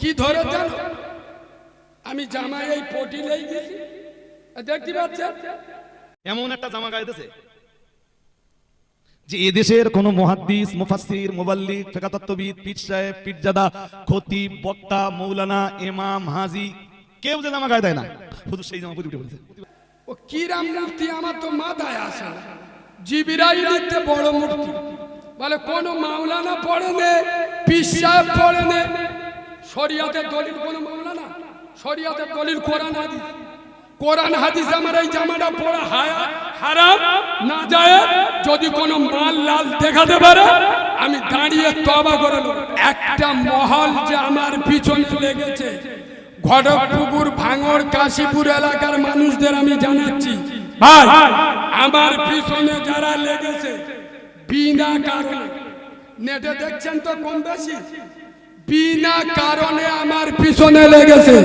কি ধরে জানো? আমি জামাই এই পটি লেই গেছি। দেখতে পাচ্ছেন? এমন একটা জামা গাইতেছে যে এদেশের কোন মহাদ্দিস মুফাসসির মুবাল্লিগ ফিকাতত্ত্ববিদ পীর সাহেব পীরজাদা খতিব বক্তা মৌলানা ইমাম হাজি কেউ যে জামা গায়ে দেয় না। শুধু সেই জামা পরে উঠে পড়েছে। ও কিরাম মূর্তি আমার তো মাথায় আসে না। জিবিরাইলিতে বড় মূর্তি। বলে কোন মাওলানা পড়ে নে পীর সাহেব পড়ে নে। শরিয়াতের দলিল কোন মাওলানা শরিয়াতের দলিল কোরআন হাদিস। কোরআন হাদিস আমার এই জামাটা পড়া হায়া, হারাম, না যায়। যদি কোনো মাল লাল দেখাতে পারে, আমি দাঁড়িয়ে তবা করে। একটা মহল যে আমার পিছনে লেগেছে। ঘটকপুকুর, ভাঙড়, কাশীপুর এলাকার মানুষদের আমি জানাচ্ছি, ভাই, আমার পিছনে যারা লেগেছে, বিনা কারণে। নেটে দেখছেন তো কম বেশি? বিনা কারণে আমার পিছনে লেগেছে।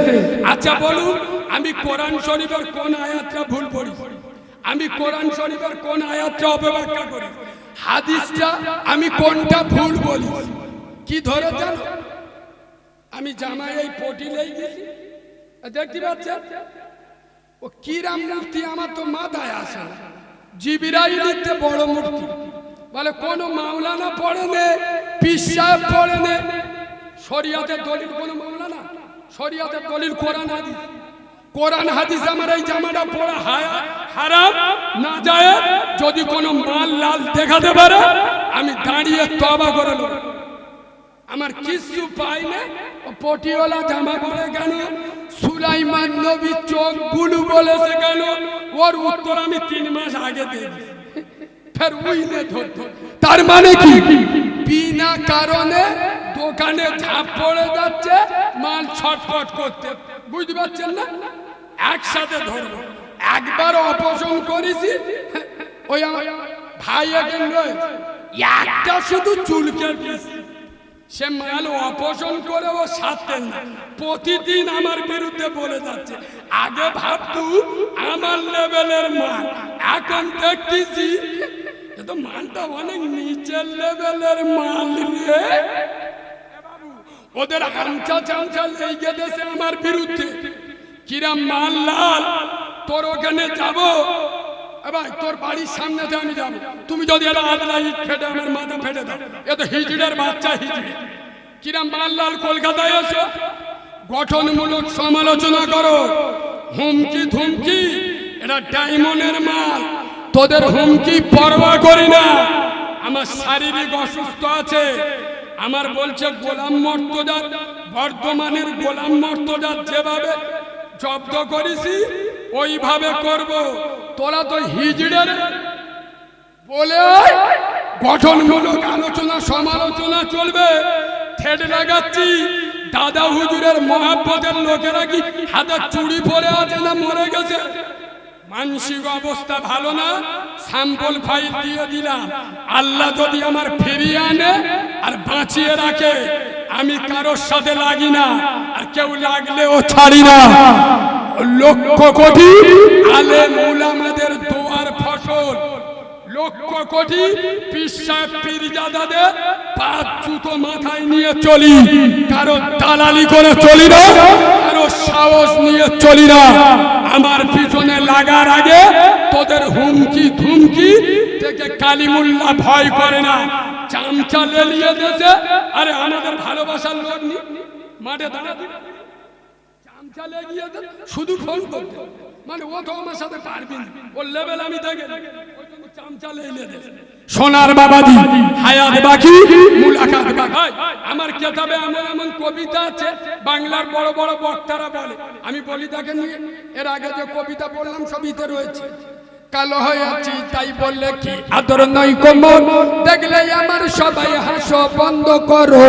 আচ্ছা বলুন, আমি কোরআন শরীফের কোন আয়াতটা ভুল পড়ি? আমি কোরআন শরীফের কোন আয়াতটা অপব্যাখ্যা করি? হাদিসটা আমি কোনটা ভুল বলি? কি ধরে জানো? আমি জামাই এই পটি লেই গেছি দেখতে পাচ্ছেন? ও কিরাম মূর্তি আমার তো মাথায় আসে না। জিবিরাইলিতে বড় মূর্তি। বলে, কোন মাওলানা পড়ে নে সাহেব পড়ে নে শরিয়াতের দলিল কোন মাওলানা শরিয়াতের দলিল কোরআন হাদিস। কোরআন হাদিস আমার এই জামাটা পড়া হারাম, না যায়। যদি কোনো মাল লাল দেখাতে পারে, আমি দাঁড়িয়ে তবা করে নেব। আমার কিছু পাই না। ও পটিওয়ালা জামা পরে কেন? সুলাইমান নবী চোখ গুলু বলেছে কেন? ওর উত্তর আমি তিন মাস আগে দিই ফের উইনে ধরতো তার মানে কি? বিনা কারণে দোকানে ঝাঁপ পড়ে যাচ্ছে, মাল ছটফট করতে। বুঝতে পারছেন না? একসাথে ধরবো। একবার অপছন্দ করেছি, ওই ভাই রয়েছে। একটা শুধু চুলকে সে মাল অপছন্দ করে ও সারতেন না। প্রতিদিন আমার বিরুদ্ধে বলে যাচ্ছে, আগে ভাবতু আমার লেভেলের মাল। এখন দেখতেছি তো মালটা অনেক নিচের লেভেলের মাল রে। ওদের আমচা চামচা লেগে দেশে আমার বিরুদ্ধে। কিরাম মাল, লাল। তোর ওখানে যাব? ভাই, তোর বাড়ির সামনে আমি যাব। তুমি যদি এটা আদলা ইট ফেটে আমার মাথা ফেটে দাও। এ তো হিজড়ের বাচ্চা হিজড়ে। কিরাম মাল, লাল, কলকাতায় এসো। গঠনমূলক সমালোচনা করো। হুমকি, ধুমকি এটা ডায়মন্ডের মাল। তোদের হুমকি পরোয়া করি না। আমার শারীরিক অসুস্থ আছে। আমার বলছে গোলাম মর্তজার বর্ধমানের গোলাম মর্তজার যেভাবে জব্দ করেছি, ওইভাবে করব। তোরা তো হিজড়ের বলে গঠনমূলক আলোচনা, সমালোচনা চলবে। ঠেট লাগাচ্ছি। দাদা হুজুরের মহাব্বতের লোকেরা কি হাতে চুড়ি পরে আছে না মরে গেছে? মানসিক অবস্থা ভালো না? স্যাম্পল ফাইল দিয়ে দিলাম। আল্লাহ যদি আমার ফিরিয়ে আনে আর বাঁচিয়ে রাখে। আমি কারোর সাথে লাগি না, আর কেউ লাগলেও ছাড়ি না। লক্ষ কোটি আলে মুলামাদের দোয়ার ফসল। লক্ষ কোটি পিসা পীরজাদাদের পাঁচ জুতো মাথায় নিয়ে চলি। কারও দালালি করে চলি না, কারও সাহস নিয়ে চলি না। আমার পিছনে লাগার আগে তোদের হুমকি ধুমকি থেকে কালিমুল্লাহ ভয় করে না। চামচা লেলিয়ে দিয়েছে। আরে আমাদের ভালোবাসার লোক নি। মাঠে দাঁড়া চামচা লেগিয়ে শুধু ফোন করতে। মানে ও তো আমার সাথে পারবি না। ওর লেভেল আমি দেখে চামচা লেলিয়ে দে। সোনার বাবাজি, হায়াত বাকি মুলাকাত বাকি আমার কেতাবে এমন এমন কবিতা আছে, বাংলার বড় বড় বক্তারা বলে। আমি বলি তাকে নিয়ে এর আগে যে কবিতা বললাম সবিতে রয়েছে। কালো হয়েছি, তাই বললে কি আদর নয় কোমর দেখলে আমার সবাই হাসো, বন্ধ করো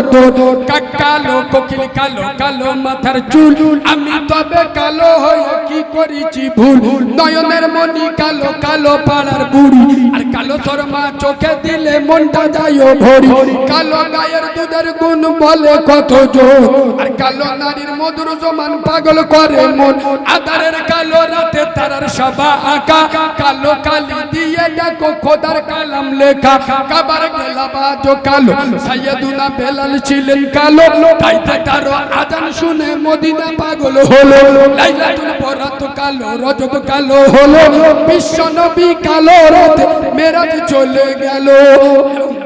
কালো, কোকিল কালো কালো মাথার চুল। আমি তবে কালো হয়ে কি করেছি ভুল? নয়নের মনি কালো কালো পাড়ার বুড়ি। আর কালো শর্মা চোখে দিলে মনটা যায় ভরি। কালো গায়ের দুধের গুণ বলে কত জোর। আর কালো নারীর মধুর সমান পাগল করে মন। আধারের কালো রাতে তারার সবা আঁকা। কালো কালি দিয়ে দেখো খোদার কালাম লেখা। কাবার গেলা বাজো কালো। সাইয়েদুনা বেলাল ছিলেন কালো। তাইতে তারও আজান শুনে মদিনা পাগল হলো। লাইলাতুল বরাত কালো, রজব কালো, হলো বিশ্ব নবী কালো রাতে মেরাজ চলে গেল।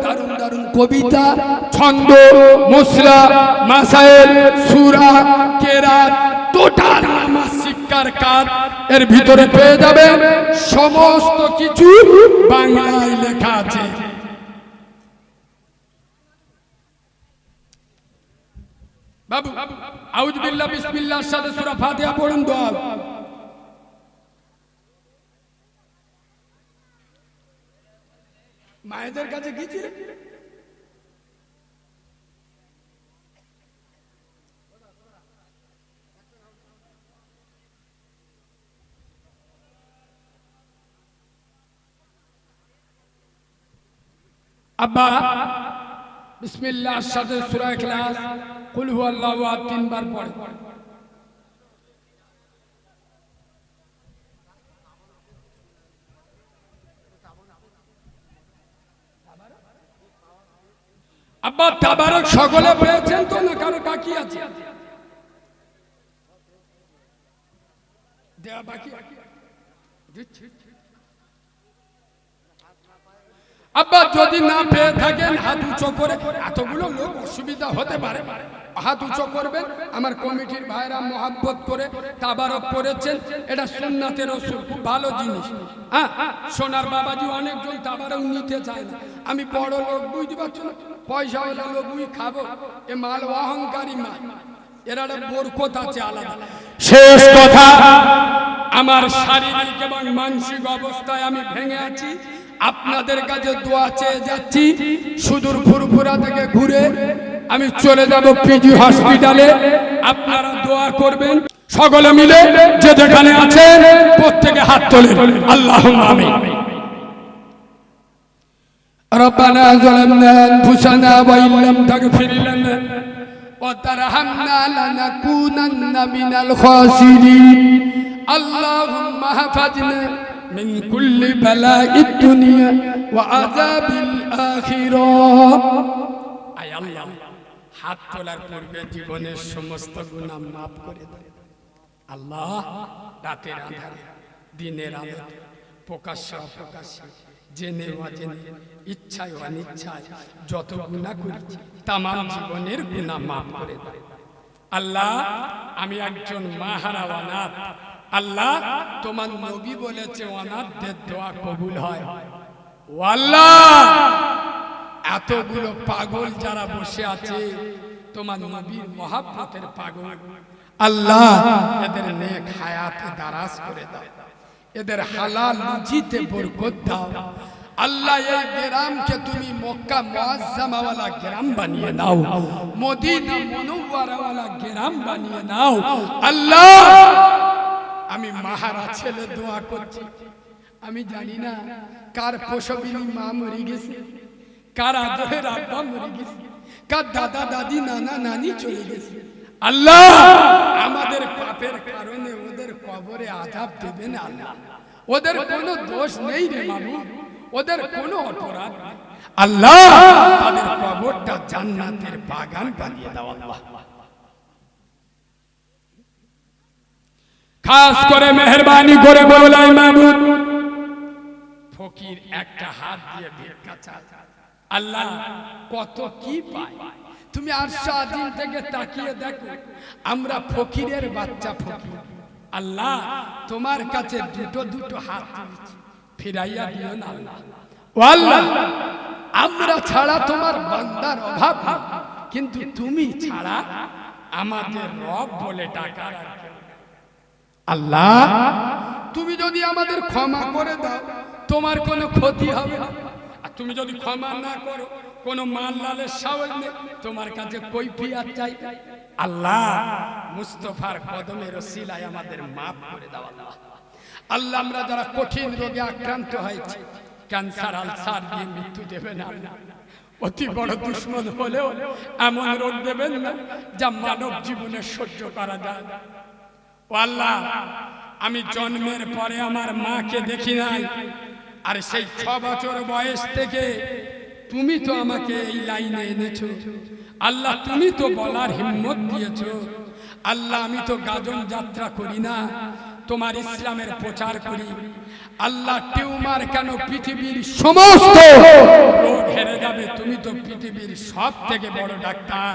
দারুণ দারুণ কবিতা, ছন্দ মুসরা মাসাইল সূরা, কেরাত, টোটাল শিক্ষার কাজ এর ভিতরে পেয়ে যাবে সমস্ত কিছু বাংলায় লেখা আছে। বাবু আউজ বিল্লাহ বিসমিল্লাহর সাথে সূরা ফাতিহা পড়ুন দোয়া মায়েদের কাছে গিয়েছিলে আব্বা বিসমিল্লাহর সাথে সূরা ইখলাস। কুল হুয়াল্লাহু আহাদ তিনবার পড়ে। আব্বা, তাবারক সকলে পেয়েছেন তো না কারও বাকি আছে? দেয়া বাকি? দিচ্ছি। আব্বা, যদি না পেয়ে থাকেন, হাত উঁচু করে, এতগুলো লোক অসুবিধা হতে পারে। হাত উঁচু করবেন, আমার কমিটির ভাইরা মোহাব্বত করে তাবারক করেছেন, এটা সুন্নাতের রসুল খুব ভালো জিনিস। হ্যাঁ সোনার বাবাজি অনেকজন তাবারক নিতে চায় না। আমি বড় লোক, বুঝতে পারছ না পয়সাওয়ালা লোক বুঝি খাব। এ মাল অহংকারী মাল। এরা আছে আলাদা। শেষ কথা, আমার শারীরিক এবং মানসিক অবস্থায় আমি ভেঙে আছি। আপনাদের কাছে দোয়া চেয়ে যাচ্ছি সুদূর ফুরফুরা থেকে ঘুরে আমি চলে যাব পিজি হসপিটালে আপনারা দোয়া করবেন সকলে মিলে যে যেখানে আছেন প্রত্যেকে হাত তোলেন আল্লাহ আমিন ربنا ظلمنا أنفسنا وإن لم تغفر لنا وترحمنا لنكونن من الخاسرين اللهم احفظنا من كل بلاء الدنيا وعذاب الآخرة আয় আল্লাহ হাত তোলার পূর্বে জীবনের সমস্ত গুনাহ মাফ করে দাও আল্লাহ রাতের আধারে দিনের আলোতে প্রকাশ্য অপ্রকাশ্যে জেনে অজেনে ইচ্ছায় অনিচ্ছায় যত গুণা করেছি তাম জীবনের গুণা মাফ করে দাও আল্লাহ আমি একজন মাহারা অনাথ আল্লাহ তোমার নবী বলেছে অনাথদের দোয়া কবুল হয়। ও আল্লাহ! এতগুলো পাগল যারা বসে আছে তোমার নবীর মহাব্বতের পাগল। আল্লাহ এদের নেক হায়াতে দারাজ করে দাও। এদের হালাল রুজিতে বরকত দাও। আল্লাহ এই গ্রামকে তুমি মক্কা মুআজ্জামাওয়ালা গ্রাম বানিয়ে নাও। মদিনা মুনওয়ারাওয়ালা গ্রাম বানিয়ে নাও। আল্লাহ! আমি মাহারা ছেলে দোয়া করছি। আমি জানি না কার প্রসবিনী মা মরে গেছে, কার আদরের আব্বা মরে গেছে, কার দাদা, দাদি, নানা, নানি চলে গেছে। আল্লাহ, আমাদের পাপের কারণে ওদের কবরে আজাব দেবে না আল্লাহ। ওদের কোনো দোষ নেই রে বাবু, ওদের কোনো অপরাধ। আল্লাহ, তাদের কবরটা জান্নাতের বাগান বানিয়ে দাও আল্লাহ। খাস করে মেহরবানি করে বলাই মাহমুদ ফকির একটা হাত দিয়ে ভিক্ষা চায় আল্লাহ কত কি পায়? তুমি আর দিন থেকে তাকিয়ে দেখো আমরা ফকিরের বাচ্চা ফকির। আল্লাহ তোমার কাছে দুটো দুটো হাত ফিরাইয়া দিও না আল্লাহ। ও আল্লাহ! আমরা ছাড়া তোমার বান্দার অভাব। কিন্তু তুমি ছাড়া আমাদের রব বলে ডাকার। আল্লাহ তুমি যদি আমাদের ক্ষমা করে দাও, তোমার কোনো ক্ষতি হবে। আর তুমি যদি ক্ষমা না করো, কোনো মাল লালের সাহস নেই, তোমার কাছে কৈফিয়াত চাই আল্লাহ, মুস্তফার কদমের রসিলায় আমাদের মাফ করে দাও আল্লাহ আল্লাহ, আমরা যারা কঠিন রোগে আক্রান্ত হয়েছে, ক্যান্সার, আলসার দিয়ে মৃত্যু দেবে না অতি বড় দুশ্মন হলেও এমন রোগ দেবেন না যা মানব জীবনে সহ্য করা যায়। আল্লাহ, আমি জন্মের পরে আমার মাকে দেখি নাই। আর সেই ছ বছর বয়স থেকে তুমি তো আমাকে এই লাইনে এনেছো। আল্লাহ, তুমি তো বলার হিম্মত দিয়েছ। আল্লাহ, আমি তো গাজন যাত্রা করি না, তোমার ইসলামের প্রচার করি। আল্লাহ, টিউমার কেন পৃথিবীর সমস্ত রোগ হেরে যাবে? তুমি তো পৃথিবীর সব থেকে বড় ডাক্তার।